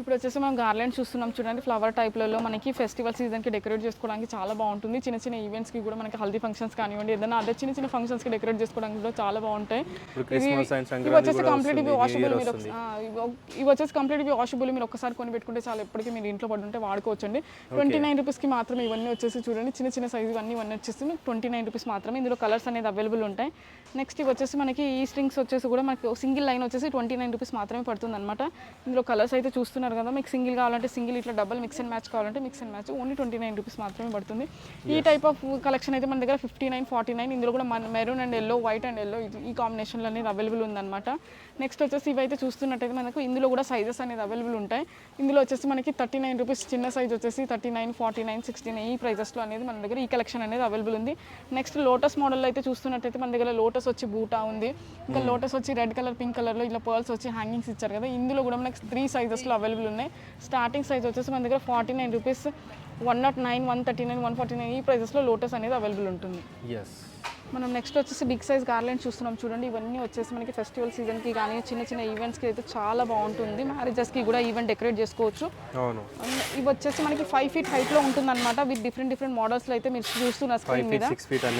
ఇప్పుడు వచ్చేసి మనం గార్లెండ్ చూస్తున్నాం. చూడండి ఫ్లవర్ టైప్లలో మనకి ఫెస్టివల్ సీజన్కి డెకరేట్ చేసుకోవడానికి చాలా బాగుంటుంది. చిన్న చిన్న ఈవెంట్స్కి కూడా మనకి హల్దీ ఫంక్షన్స్ కానివ్వండి ఏదైనా అదే చిన్న చిన్న ఫంక్షన్స్కి డెకరేట్ చేసుకోవడానికి కూడా చాలా బాగుంటాయి. అండ్ ఇవి వచ్చేసి కంప్లీట్ ఇవి వాషబుల్ మీరు ఇవి వచ్చేసి కంప్లీట్ ఇవి వాషబుల్ మీరు ఒకసారి కొని పెట్టుకుంటే చాలా ఎప్పటికీ మీరు ఇంట్లో పడి ఉంటే వాడుకోవచ్చండి ట్వంటీ నైన్ రూపీస్కి మాత్రమే ఇవన్నీ వచ్చేసి చూడండి చిన్న చిన్న సైజు ఇవన్నీ ఇవన్నీ వచ్చేసి ట్వంటీ నైన్ రూపీస్ మాత్రమే ఇందులో కలర్స్ అనేది అవైలబుల్ ఉంటాయి. నెక్స్ట్ ఇవి వచ్చేసి మనకి ఈ స్ట్రింగ్స్ వచ్చేసి కూడా మనకి సింగిల్ లైన్ వచ్చేసి ట్వంటీ నైన్ రూపీస్ మాత్రమే పడుతుంది అనమాట ఇందులో కలర్స్ అయితే చూస్తున్నారు కదా మీకు సింగిల్ కావాలంటే సింగిల్ ఇట్లా డబల్ మిక్స్ అండ్ మ్యాచ్ కావాలంటే mix and match only twenty nine rupees మాత్రమే పడుతుంది. ఈ టైప్ ఆఫ్ కలెక్షన్ అయితే మన దగ్గర ఫిఫ్టీ నైన్ ఫార్టీ నైన్ ఇందులో కూడా మన maroon and yellow white and yellow ఈ కాంబినేషన్లో అనేది అవైలబుల్ ఉందన్నమాట. నెక్స్ట్ వచ్చేసి ఇవైతే చూస్తున్నట్టయితే మనకు ఇందులో కూడా సైజెస్ అనేది అవైలబుల్ ఉంటాయి. ఇందులో వచ్చేసి మనకి థర్టీ నైన్ రూపీస్ చిన్న సైజ్ వచ్చేసి thirty nine forty nine sixty nine ఈ ప్రైజెస్లో అనేది మన దగ్గర ఈ కలెక్షన్ అనేది అవైలబుల్ ఉంది. నెక్స్ట్ లోటస్ మోడల్లో అయితే చూస్తున్నట్టయితే మన దగ్గర లోటస్ వచ్చి బూటా ఉంది. ఇంకా లోటస్ వచ్చి రెడ్ కలర్ పింక్ కలర్లో ఇలా పర్ల్స్ వచ్చి హ్యాంగింగ్స్ ఇచ్చారు కదా ఇందులో కూడా మనకి త్రీ సైజెస్లో అవైలబుల్ ఉన్నాయి. స్టార్టింగ్ సైజ్ వచ్చేసి మన దగ్గర forty nine rupees one not nine one thirty nine one forty nine ఈ ప్రైజెస్లో లోటస్ అనేది అవైలబుల్ ఉంటుంది. ఎస్ మనం నెక్స్ట్ వచ్చేసి బిగ్ సైజ్ గార్లెండ్ చూస్తున్నాం. చూడండి ఇవన్నీ వచ్చేసి మనకి ఫెస్టివల్ సీజన్కి కానీ చిన్న చిన్న ఈవెంట్స్కి అయితే చాలా బాగుంటుంది. మ్యారేజెస్కి కూడా ఈవెంట్ డెకరేట్ చేసుకోవచ్చు. ఇవి వచ్చేసి మనకి ఫైవ్ ఫీట్ హైట్లో ఉంటుంది అనమాట విత్ డిఫరెంట్ డిఫరెంట్ మోడల్స్లో అయితే మీరు చూస్తున్న స్క్రీన్ మీద.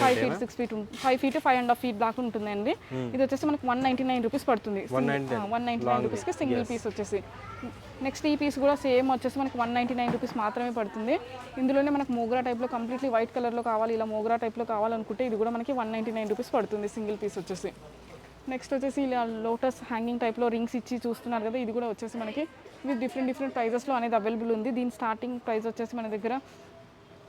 Five feet six feet five feet five and half feet దాకా ఉంటుందండి. ఇది వచ్చేసి మనకి వన్ నైంటీ నైన్ రూపీస్ పడుతుంది 199. వన్ నైంటీ నైన్ రూపీస్కి సింగిల్ పీస్ వచ్చేసి. నెక్స్ట్ ఈ పీస్ కూడా సేమ్ వచ్చేసి మనకి వన్ నైంటీ నైన్ రూపీస్ మాత్రమే పడుతుంది. ఇందులోనే మనకు మోగ్రా టైప్లో కంప్లీట్లీ వైట్ కలర్లో కావాలి ఇలా మోగ్రా టైప్లో కావాలనుకుంటే ఇది కూడా మనకి వన్ నైంటీ నైన్ రూపీస్ పడుతుంది సింగిల్ పీస్ వచ్చేసి. నెక్స్ట్ వచ్చేసి ఇలా లోటస్ హ్యాంగింగ్ టైప్లో రింగ్స్ ఇచ్చి చూస్తున్నారు కదా ఇది కూడా వచ్చేసి మనకి ఇది డిఫరెంట్ డిఫరెంట్ ప్రైజెస్లో అనేది అవైలబుల్ ఉంది. దీని స్టార్టింగ్ ప్రైస్ వచ్చేసి మన దగ్గర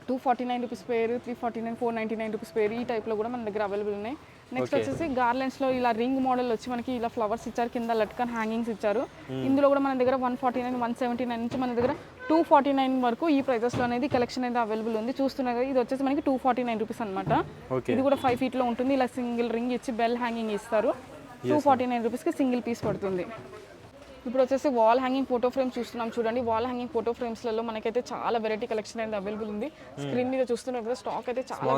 టూ ఫార్టీ నైన్ రూపీస్ పేరు three forty nine four ninety nine rupees పేరు ఈ టైప్లో కూడా మన దగ్గర అవైలబుల్ ఉన్నాయి. నెక్స్ట్ వచ్చేసి గార్లెండ్స్లో ఇలా రింగ్ మోడల్ వచ్చి మనకి ఇలా ఫ్లవర్స్ ఇచ్చారు కింద లట్కన్ హ్యాంగింగ్స్ ఇచ్చారు. ఇందులో కూడా మన దగ్గర one forty nine one seventy nine నుంచి మన దగ్గర టూ ఫార్టీ నైన్ వరకు ఈ ప్రైజెస్లో అనేది కలెక్షన్ అనేది అవైలబుల్ ఉంది. చూస్తున్నారు ఇది వచ్చేసి మనకి టూ ఫార్టీ నైన్ రూపీస్ అనమాట. ఇది కూడా ఫైవ్ ఫీట్లో ఉంటుంది. ఇలా సింగిల్ రింగ్ ఇచ్చి బెల్ హ్యాంగింగ్ ఇస్తారు. టూ ఫార్టీ నైన్ రూపీస్కి సింగిల్ పీస్ పడుతుంది. ఇప్పుడు వచ్చేసి వాల్ హ్యాంగింగ్ ఫోటో ఫ్రేమ్స్ చూస్తున్నాం. చూడండి వాల్ హ్యాంగింగ్ ఫోటో ఫ్రేమ్స్లలో మనకైతే చాలా వెరైటీ కలెక్షన్ అనేది అవైలబుల్ ఉంది. స్క్రీన్ మీద చూస్తున్నారు కదా స్టాక్ అయితే చాలా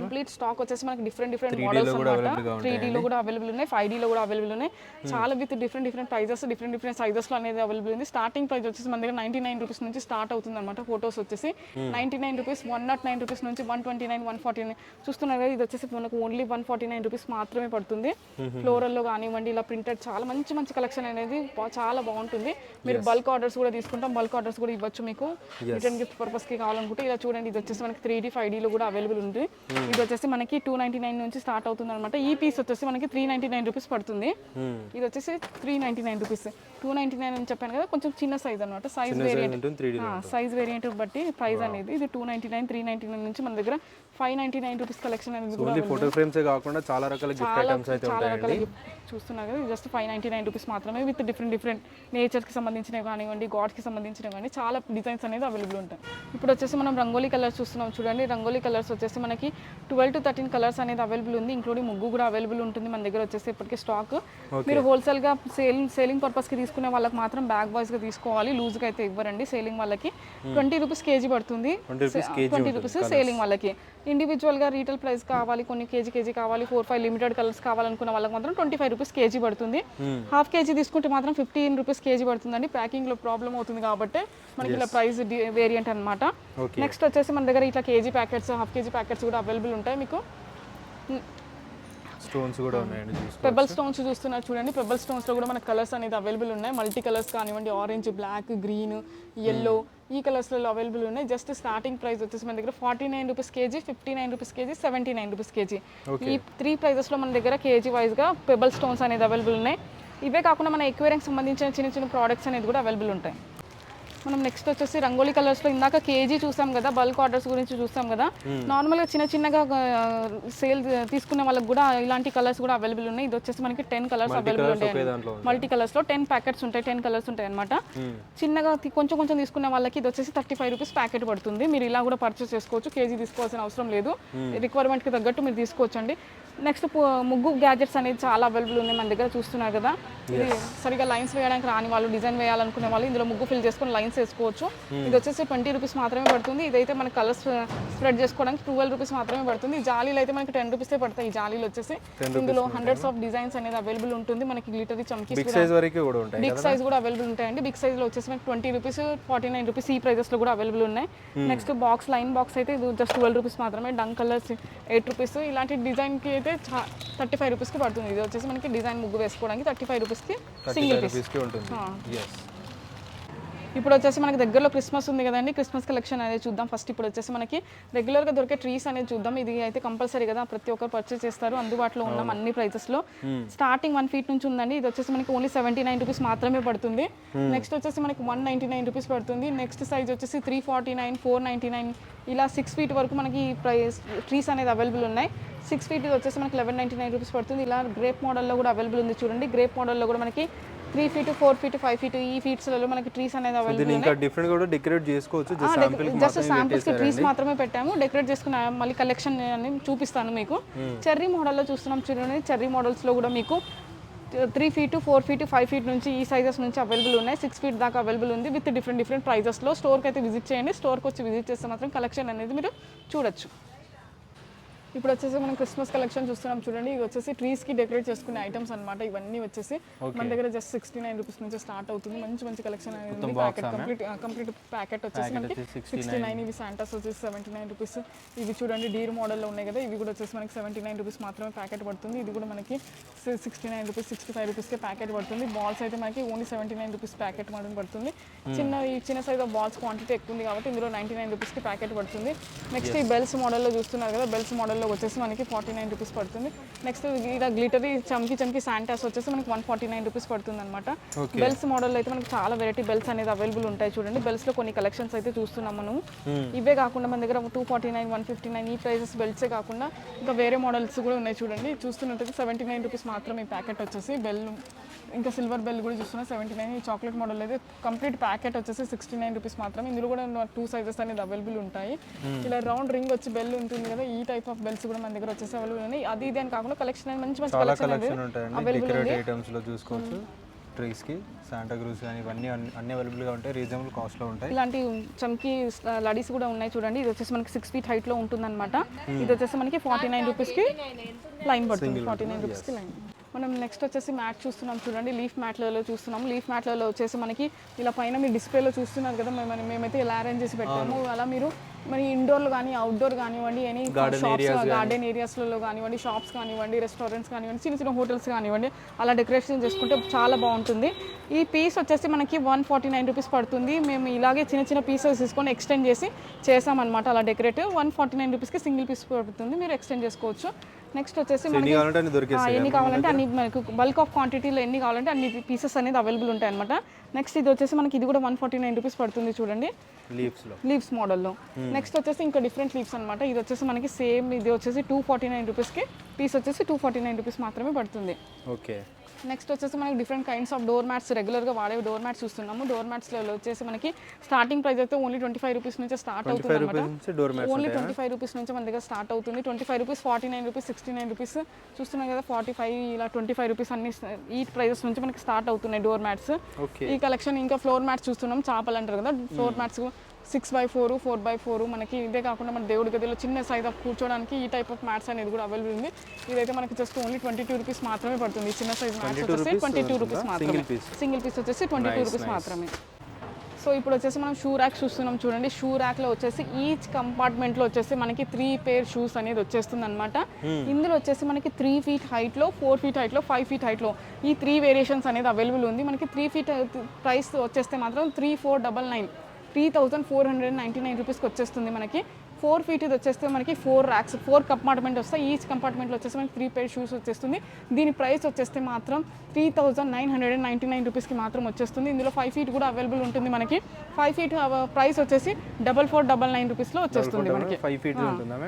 కంప్లీట్ స్టాక్ వచ్చేసి మనకి డిఫరెంట్ డిఫరెంట్ 3D లో మోడల్స్ అనమాట త్రీ డీలో కూడా అవైలబుల్ ఉన్నాయి ఫైవ్ డీలో కూడా అవైలబుల్ ఉన్నాయి. చాలా with different different prices different different సైజెస్లో అనేది అవైలబుల్ ఉంది. స్టార్టింగ్ ప్రైస్ వచ్చేసి మన దగ్గర నైంటీ నైన్ రూపీస్ నుంచి స్టార్ట్ అవుతుంది అనమాట ఫోటోస్ వచ్చేసి. Ninety nine rupees one not nine rupees నుంచి one twenty nine one forty nine చూస్తున్నారు కదా ఇది వచ్చేసి మనకు only one forty nine rupees మాత్రమే పడుతుంది. ఫ్లోరల్లో కానివ్వండి ఇలా ప్రింటెడ్ చాలా మంచి మంచి కలెక్షన్ అనేది బా- చాలా బాగుంటుంది. మీరు బల్క్ ఆర్డర్స్ కూడా తీసుకుంటాం. బల్క్ ఆర్డర్స్ కూడా ఇవ్వచ్చు మీకు. రిటర్న్ గిఫ్ట్ పర్పస్కి కావాలనుకుంటే ఇలా చూడండి. ఇది వచ్చేసి మనకి త్రీ డీ ఫైవ్ డీలో కూడా అవైలబుల్ ఉంది. ఇది వచ్చేసి మనకి టూ నైంటీ నైన్ నుంచి స్టార్ట్ అవుతుంది అనమాట ఈ పీస్ వచ్చేసి మనకి త్రీ నైంటీ నైన్ రూపీస్ పడుతుంది ఇది వచ్చేసి three ninety nine rupees two ninety nine అని చెప్పాను కదా కొంచెం చిన్న సైజ్ అనమాట సైజ్ వేరియంట్ సైజ్ వేరియంట్ బట్టి ప్రైస్ అనేది ఇది two ninety nine three ninety nine నుంచి మన దగ్గర five ninety nine rupees collection అనేది కూడా ఫోటో ఫ్రేమ్సే కాకుండా చాలా రకాల గిఫ్ట్ ఐటమ్స్ అయితే చూస్తున్నారు కదా just five ninety nine rupees మాత్రమే విత్ డిఫరెంట్ డిఫరెంట్ నేచర్కి సంబంధించినవి కానివ్వండి గాడ్స్కి సంబంధించినవి కానీ చాలా డిజైన్స్ అనేది అవైలబుల్ ఉంటాయి. ఇప్పుడు వచ్చేసి మనం రంగోలీ కలర్స్ చూస్తున్నాం చూడండి. రంగోలీ కలర్స్ వచ్చేసి మనకి ట్వెల్వ్ టు థర్టీన్ కలర్స్ అనేది అవైలబుల్ ఉంది. ఇంక్లూడింగ్ ముగ్గు కూడా అవైలబుల్ ఉంటుంది మన దగ్గర వచ్చేసి ఇప్పటికే స్టాక్ మీరు హోల్సేల్గా సేలింగ్ సేలింగ్ పర్పస్కి తీసుకునే వాళ్ళకి మాత్రం బ్యాగ్ వైజ్గా తీసుకోవాలి. లూజ్గా అయితే ఇవ్వరండి. సేలింగ్ వాళ్ళకి ట్వంటీ రూపీస్ కేజీ పడుతుంది. 20 rupees KG twenty rupees selling వాళ్ళకి. ఇండివిజువల్గా రీటైల్ ప్రైస్ కావాలి కొన్ని కేజీ కేజీ కావాలి ఫోర్ ఫైవ్ లిమిటెడ్ కలర్స్ కావాలనుకున్న వాళ్ళకి మాత్రం ట్వంటీ ఫైవ్ రూపీస్ కేజీ పడుతుంది. హాఫ్ కేజీ తీసుకుంటే మాత్రం ఫిఫ్టీన్ రూపీస్ కేజీ పడుతుందండి. ప్యాకింగ్లో ప్రాబ్లం అవుతుంది కాబట్టి మనకి ఇలా ప్రైస్ వేరియంట్ అనమాట. నెక్స్ట్ వచ్చేసి మన దగ్గర ఇట్లా KG packets half KG packets కూడా అవైలబుల్ ఉంటాయి మీకు. స్టోన్స్ కూడా ఉన్నాయండి పెబల్ స్టోన్స్ చూస్తున్నారు చూడండి. పెబల్ స్టోన్స్లో కూడా మనకు కలర్స్ అనేది అవైలబుల్ ఉన్నాయి. మల్టీ కలర్స్ కానివ్వండి ఆరెంజ్ బ్లాక్ గ్రీన్ ఎల్లో ఈ కలర్స్లలో అవైలబుల్ ఉన్నాయి. జస్ట్ స్టార్టింగ్ ప్రైస్ వచ్చేసి మన దగ్గర forty nine rupees KG fifty nine rupees KG seventy nine rupees KG ఈ త్రీ ప్రైజెస్లో మన దగ్గర కేజీ వైజ్గా పెబల్ స్టోన్స్ అనేది అవైలబుల్ ఉన్నాయి. ఇవే కాకుండా మన ఎక్వేరింగ్కి సంబంధించిన చిన్న చిన్న ప్రోడక్ట్స్ అనేది కూడా అవైలబుల్ ఉంటాయి. మనం నెక్స్ట్ వచ్చేసి రంగోలీ కలర్స్లో ఇందాక కేజీ చూసాం కదా బల్క్ ఆర్డర్స్ గురించి చూసాం కదా. నార్మల్గా చిన్న చిన్నగా సేల్ తీసుకునే వాళ్ళకి కూడా ఇలాంటి కలర్స్ కూడా అవైలబుల్ ఉన్నాయి. ఇది వచ్చేసి మనకి టెన్ కలర్స్ అవైలబుల్ ఉంటాయి? మల్టీ కలర్స్లో టెన్ ప్యాకెట్స్ ఉంటాయి టెన్ కలర్స్ ఉంటాయి అనమాట చిన్నగా తి- కొంచెం కొంచెం తీసుకునే వాళ్ళకి ఇది వచ్చేసి థర్టీ ఫైవ్ రూపీస్ ప్యాకెట్ పడుతుంది. మీరు ఇలా కూడా పర్చేస్ చేసుకోవచ్చు. కేజీ తీసుకోవాల్సిన అవసరం లేదు. రిక్వైర్మెంట్కి తగ్గట్టు మీరు తీసుకోవచ్చు అండి నెక్స్ట్ ముగ్గు గ్యాజెట్స్ అనేది చాలా అవైలబుల్ ఉన్నాయి మన దగ్గర చూస్తున్నారు కదా. ఇది సరిగా లైన్స్ వేయడానికి రాని వాళ్ళు డిజైన్ వేయాలనుకునే వాళ్ళు ఇందులో ముగ్గు ఫిల్ చేసుకొని లైన్స్ వేసుకోవచ్చు. ఇది వచ్చేసి ట్వంటీ రూపీస్ మాత్రమే పడుతుంది. ఇదైతే మనకి కలర్స్ స్ప్రెడ్ చేసుకోవడానికి ట్వెల్వ్ రూపీస్ మాత్రమే పడుతుంది. జాలీలు అయితే మనకి టెన్ రూపీసే పడతాయి ఈ జాలీలు వచ్చేసి. ఇందులో హండ్రెడ్స్ ఆఫ్ డిజైన్స్ అనేది అవైలబుల్ ఉంటుంది. మనకి గ్లిటరీ చమ్కీస్ బిగ్ సైజ్ కూడా ఉంటాయి బిగ్ సైజ్ కూడా అవైలబుల్ ఉంటాయండి. బిగ్ సైజ్లో వచ్చేసి మనకి twenty rupees forty nine rupees ఈ ప్రైజెస్లో కూడా అవైలబుల్ ఉన్నాయి. నెక్స్ట్ బాక్స్ లైన్ బాక్స్ అయితే ఇది జస్ట్ ట్వెల్వ్ రూపీస్ మాత్రమే. డంక్ కలర్స్ ఎయిట్ రూపీస్ ఇలాంటి డిజైన్కి అయితే థర్టీ ఫైవ్ రూపీస్కి పడుతుంది. ఇది వచ్చేసి మనకి డిజైన్ ముగ్గు వేసుకోవడానికి థర్టీ ఫైవ్ రూపీస్కి సింగిల్ పీస్. రూపీస్కి ఉంటుంది. ఇప్పుడు వచ్చేసి మనకి దగ్గరలో క్రిస్మస్ ఉంది కదండి. క్రిస్మస్ కలెక్షన్ అనేది చూద్దాం. ఫస్ట్ ఇప్పుడు వచ్చేసి మనకి రెగ్యులర్గా దొరికే ట్రీస్ అనేది చూద్దాం. ఇది అయితే కంపల్సరీ కదా. ప్రతి ఒక్కరు పర్చేస్ చేస్తారు. అందుబాటులో ఉన్నాం అన్ని ప్రైజెస్లో స్టార్టింగ్ వన్ ఫీట్ నుంచి ఉందండి. ఇది వచ్చేసి మనకి ఓన్లీ సెవెంటీ నైన్ రూపీస్ మాత్రమే పడుతుంది. నెక్స్ట్ వచ్చేసి మనకి వన్ నైంటీ నైన్ రూపీస్ పడుతుంది. నెక్స్ట్ సైజ్ వచ్చేసి three forty nine four ninety nine ఇలా సిక్స్ ఫీట్ వరకు మనకి ప్రైస్ ట్రీస్ అనేది అవైలబుల్ ఉన్నాయి. సిక్స్ ఫీట్ వచ్చేసి మనకి లెవెన్ నైంటీ నైన్ రూపీస్ పడుతుంది. ఇలా గ్రేప్ మోడల్లో కూడా అవైలబుల్ ఉంది చూడండి. గ్రేప్ మోడల్లో కూడా మనకి three feet four feet five feet ఈ ఫీట్స్లలో మనకి ట్రీస్ అనేది అవైలబుల్ ఇంకా డిఫరెంట్ కూడా డెకరేట్ చేసుకోవచ్చు. జస్ట్ శాంపిల్స్కి ట్రీస్ మాత్రమే పెట్టాము. డెకరేట్ చేసుకున్న మళ్ళీ కలెక్షన్ అని చూపిస్తాను మీకు. చెర్రీ మోడల్లో చూస్తున్నాం చూడండి. చెర్రీ మోడల్స్లో కూడా మీకు three feet four feet five feet నుంచి ఈ సైజెస్ నుంచి అవైలబుల్ ఉన్నాయి. సిక్స్ ఫీట్ దాకా అవైలబుల్ ఉంది విత్ డిఫరెంట్ డిఫరెంట్ ప్రైజెస్లో స్టోర్కి అయితే విజిట్ చేయండి. స్టోర్కి వచ్చి విజిట్ చేస్తే మాత్రం కలెక్షన్ అనేది మీరు చూడొచ్చు. ఇప్పుడు వచ్చేసి మనం క్రిస్మస్ కలెక్షన్ చూస్తున్నాం చూడండి ఇది వచ్చేసి ట్రీస్కి డెకరేట్ చేసుకునే ఐటమ్స్ అన్నమాట. ఇవన్నీ వచ్చేసి మన దగ్గర జస్ట్ సిక్స్టీ నైన్ రూపీస్ నుంచి స్టార్ట్ అవుతుంది. మంచి మంచి కలెక్షన్ అనేది ప్యాకెట్ కంప్లీట్ కంప్లీట్ ప్యాకెట్ వచ్చేసి మనకి సిక్స్టీ నైన్ ఇవి శాంటాస్ వచ్చేసి సెవెంటీ నైన్ రూపీస్ ఇవి చూడండి డీర్ మోడల్లో ఉన్నాయి కదా ఇవి కూడా వచ్చేసి మనకి సెవెంటీ నైన్ రూపీస్ మాత్రమే ప్యాకెట్ పడుతుంది. ఇది కూడా మనకి sixty nine rupees sixty five రూపీస్కే ప్యాకెట్ పడుతుంది. బాల్స్ అయితే మనకి only seventy nine rupees packet మాత్రం పడుతుంది చిన్న ఈ చిన్న సైజ్ ఆఫ్ బాల్స్ క్వాంటిటీ ఎక్కువ ఉంది కాబట్టి ఇందులో నైంటీ నైన్ రూపీస్కి ప్యాకెట్ పడుతుంది. నెక్స్ట్ ఈ బెల్స్ మోడల్లో చూస్తున్నారు కదా బెల్స్ మోడల్లో వచ్చేసి మనకి ఫార్టీ నైన్ రూపీస్ పడుతుంది. నెక్స్ట్ ఇలా గ్లిటరీ చమ్కి చమ్కి శాంటాస్ వచ్చేసి మనకి వన్ ఫార్టీ నైన్ రూపీస్ పడుతుంది అనమాట బెల్స్ మోడల్ అయితే మనకి చాలా వెరైటీ బెల్స్ అనేది అవైలబుల్ ఉంటాయి చూడండి. బెల్స్లో కొన్ని కలెక్షన్స్ అయితే చూస్తున్నాం మనం. ఇవే కాకుండా మన దగ్గర two forty nine one fifty nine ఈ ప్రైసెస్ బెల్ట్సే కాకుండా ఇంకా వేరే మోడల్స్ కూడా ఉన్నాయి చూడండి. చూస్తున్నట్టయితే సెవెంటీ నైన్ రూపీస్ మాత్రం ఈ ప్యాకెట్ వచ్చేసి బెల్ ఇంకా సిల్వర్ బెల్ కూడా చూస్తున్నా. సెవెంటీ నైన్ ఈ చాక్లెట్ మోడల్ అయితే కంప్లీట్ ప్యాకెట్ వచ్చేసి సిక్స్టీ నైన్ రూపీస్ మాత్రమే. ఇందులో కూడా టూ సైజెస్ అనేది అవైలబుల్ ఉంటాయి. ఇలా రౌండ్ రింగ్ వచ్చి బెల్ ఉంటుంది కదా ఈ టైప్ ఆఫ్ బెల్స్ కూడా మన దగ్గర వచ్చేసి అవైలబుల్ ఉన్నాయి. అది ఇది అని కాకుండా కలెక్షన్ అనేది మంచి మంచి చాలా కలెక్షన్ ఉంటాయండి. డెకరేట్ ఐటమ్స్లో చూసుకోవచ్చు. ట్రీస్కి శాంటా క్రూజ్ కానీ ఇవన్నీ అన్ని- అన్ని అవైలబుల్గా ఉంటాయి. రీజనబుల్ కాస్ట్లో ఉంటాయి. ఇలాంటి చమ్కి లడీస్ కూడా ఉన్నాయి చూడండి. ఇది వచ్చేసి మనకి సిక్స్ ఫీట్ హైట్లో ఉంటుంది అనమాట ఇది వచ్చేసి మనకి ఫార్టీ నైన్ రూపీస్కి లైన్ పడుతుంది. ఫార్టీ నైన్ రూపీస్కి లైన్ మనం నెక్స్ట్ వచ్చేసి మ్యాట్ చూస్తున్నాం చూడండి. లీఫ్ మ్యాట్లలో చూస్తున్నాం. లీఫ్ మ్యాట్లలో వచ్చేసి మనకి ఇలా పైన మీ డిస్ప్లేలో చూస్తున్నారు కదా మేము మేమైతే ఇలా అరేంజ్ చేసి పెట్టాము. అలా మీరు మరి ఇండోర్లో కానీ అవుట్డోర్ కానివ్వండి ఎనీ షాప్స్ గార్డెన్ ఏరియాస్లలో కానివ్వండి షాప్స్ కానివ్వండి రెస్టారెంట్స్ కానివ్వండి చిన్న చిన్న హోటల్స్ కానివ్వండి అలా డెకరేషన్ చేసుకుంటే చాలా బాగుంటుంది. ఈ పీస్ వచ్చేసి మనకి వన్ ఫార్టీ నైన్ రూపీస్ పడుతుంది. మేము ఇలాగే చిన్న చిన్న పీసెస్ తీసుకొని ఎక్స్టెండ్ చేసి చేసామన్నమాట అలా డెకరేట్ వన్ ఫార్టీ నైన్ రూపీస్కి సింగిల్ పీస్ పడుతుంది. మీరు ఎక్స్టెండ్ చేసుకోవచ్చు. నెక్స్ట్ వచ్చేసి మనకి ఎన్ని కావాలంటే అన్ని మనకు బల్క్ ఆఫ్ క్వాంటిటీలో ఎన్ని కావాలంటే అన్ని పీసెస్ అనేది అవైలబుల్ ఉంటాయి అనమాట నెక్స్ట్ ఇది వచ్చేసి మనకి ఇది కూడా వన్ ఫార్టీ నైన్ రూపీస్ పడుతుంది చూడండి. లీవ్స్ మోడల్లో నెక్స్ట్ వచ్చేసి ఇంకా డిఫరెంట్ లీవ్స్ అనమాట ఇది వచ్చేసి మనకి సేమ్ ఇది వచ్చేసి టూ ఫార్టీ నైన్ రూపీస్కి పీస్ వచ్చేసి టూ ఫార్టీ నైన్ రూపీస్ మాత్రమే పడుతుంది. ఓకే నెక్స్ట్ వచ్చేసి మనకి different kinds of door mats రెగ్యులర్గా వాడే డోర్ మ్యాట్స్ చూస్తున్నాము. డోర్ మ్యాట్స్లో వచ్చేసి మనకి స్టార్టింగ్ ప్రైస్ అయితే ఓన్లీ ట్వంటీ ఫైవ్ రూపీస్ నుంచి స్టార్ట్ అవుతుంది అనమాట mats only twenty five rupees నుంచి మన దగ్గర స్టార్ట్ అవుతుంది. Twenty five rupees forty nine rupees sixty nine rupees చూస్తున్నాం కదా ఫార్టీ ఫైవ్ ఇలా ట్వంటీ ఫైవ్ రూపీస్ అన్ని ఈ ప్రైజెస్ నుంచి మనకి స్టార్ట్ అవుతున్నాయి డోర్ మ్యాట్స్ ఈ కలెక్షన్ ఇంకా ఫ్లోర్ మ్యాట్స్ చూస్తున్నాం. చేపలు అంటారు కదా floor mats six by four four by four మనకి ఇదే కాకుండా మన దేవుడి గదిలో చిన్న సైజ్ ఆఫ్ కూర్చోడానికి ఈ టైప్ ఆఫ్ మ్యాట్స్ అనేది కూడా అవైలబుల్ ఉంది. ఇదైతే మనకి just only twenty two rupees మాత్రమే పడుతుంది. చిన్న సైజ్ వచ్చేసి ట్వంటీ టూ రూపీస్ మాత్రమే. సింగిల్ పీస్ సింగిల్ పీస్ వచ్చేసి ట్వంటీ టూ రూపీస్ మాత్రమే. సో ఇప్పుడు వచ్చేసి మనం షూ ర్యాక్ చూస్తున్నాం చూడండి. షూ ర్యాక్లో వచ్చేసి ఈచ్ కంపార్ట్మెంట్లో వచ్చేసి మనకి త్రీ పేర్ షూస్ అనేది వచ్చేస్తుంది అనమాట ఇందులో వచ్చేసి మనకి త్రీ ఫీట్ హైట్లో ఫోర్ ఫీట్ హైట్లో ఫైవ్ ఫీట్ హైట్లో ఈ త్రీ వేరియేషన్స్ అనేది అవైలబుల్ ఉంది. మనకి త్రీ ఫీట్ ప్రైస్ వచ్చేస్తే మాత్రం three four double nine three thousand four hundred ninety nine రూపీస్కి వచ్చేస్తుంది మనకి. ఫోర్ ఫీట్ ఇది వచ్చేస్తే మనకి ఫోర్ ర్యాక్స్ ఫోర్ కంపార్ట్మెంట్ వస్తాయి. ఈచ్ కంపార్ట్మెంట్లో వచ్చేసి మనకి త్రీ పేర్ షూస్ వచ్చేస్తుంది. దీని ప్రైస్ వచ్చేస్తే మాత్రం three thousand nine hundred and ninety nine రూపీస్కి మాత్రం వచ్చేస్తుంది. ఇందులో ఫైవ్ ఫీట్ కూడా అవైలబుల్ ఉంటుంది మనకి. ఫైవ్ ఫీట్ ప్రైస్ వచ్చేసి డబల్ ఫోర్ డబల్ నైన్ రూపీస్లో వచ్చేస్తుంది మనకి. ఫైవ్ ఫీట్ ఉంటుందా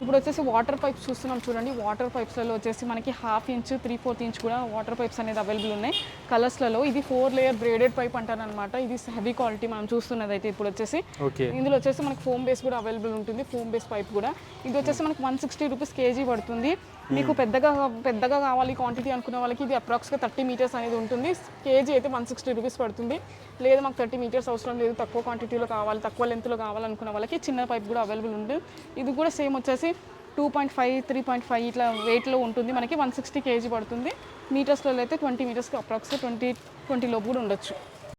ఇప్పుడు వచ్చేసి వాటర్ పైప్స్ చూస్తున్నాం చూడండి. వాటర్ పైప్స్లలో వచ్చేసి మనకి half inch three fourth inch కూడా వాటర్ పైప్స్ అనేది అవైలబుల్ ఉన్నాయి. కలర్స్లలో ఇది ఫోర్ లేయర్ బ్రేడెడ్ పైప్ అంటారనమాట ఇది హెవీ క్వాలిటీ మనం చూస్తున్నది అయితే ఇప్పుడు వచ్చేసి ఇందులో వచ్చేసి మనకి ఫోమ్ బేస్ కూడా అవైలబుల్ ఉంటుంది. ఫోమ్ బేస్ పైప్ కూడా. ఇది వచ్చేసి మనకి వన్ సిక్స్టీ రూపీస్ కేజీ పడుతుంది. మీకు పెద్దగా పెద్దగా కావాలి క్వాంటిటీ అనుకున్న వాళ్ళకి ఇది అప్రాక్స్గా థర్టీ మీటర్స్ అనేది ఉంటుంది. కేజీ అయితే వన్ సిక్స్టీ రూపీస్ పడుతుంది. లేదు మాకు థర్టీ మీటర్స్ అవసరం లేదు. తక్కువ క్వాంటిటీలో కావాలి తక్కువ లెంత్లో కావాలనుకున్న వాళ్ళకి చిన్న పైప్ కూడా అవైలబుల్ ఉంది. ఇది కూడా సేమ్ వచ్చేసి two point five three point five ఇట్లా వెయిట్లో ఉంటుంది. మనకి వన్ సిక్స్టీ కేజీ పడుతుంది. మీటర్స్లో అయితే ట్వంటీ మీటర్స్కి అప్రాక్స్గా ట్వంటీ ట్వంటీ లోపు కూడా ఉండొచ్చు.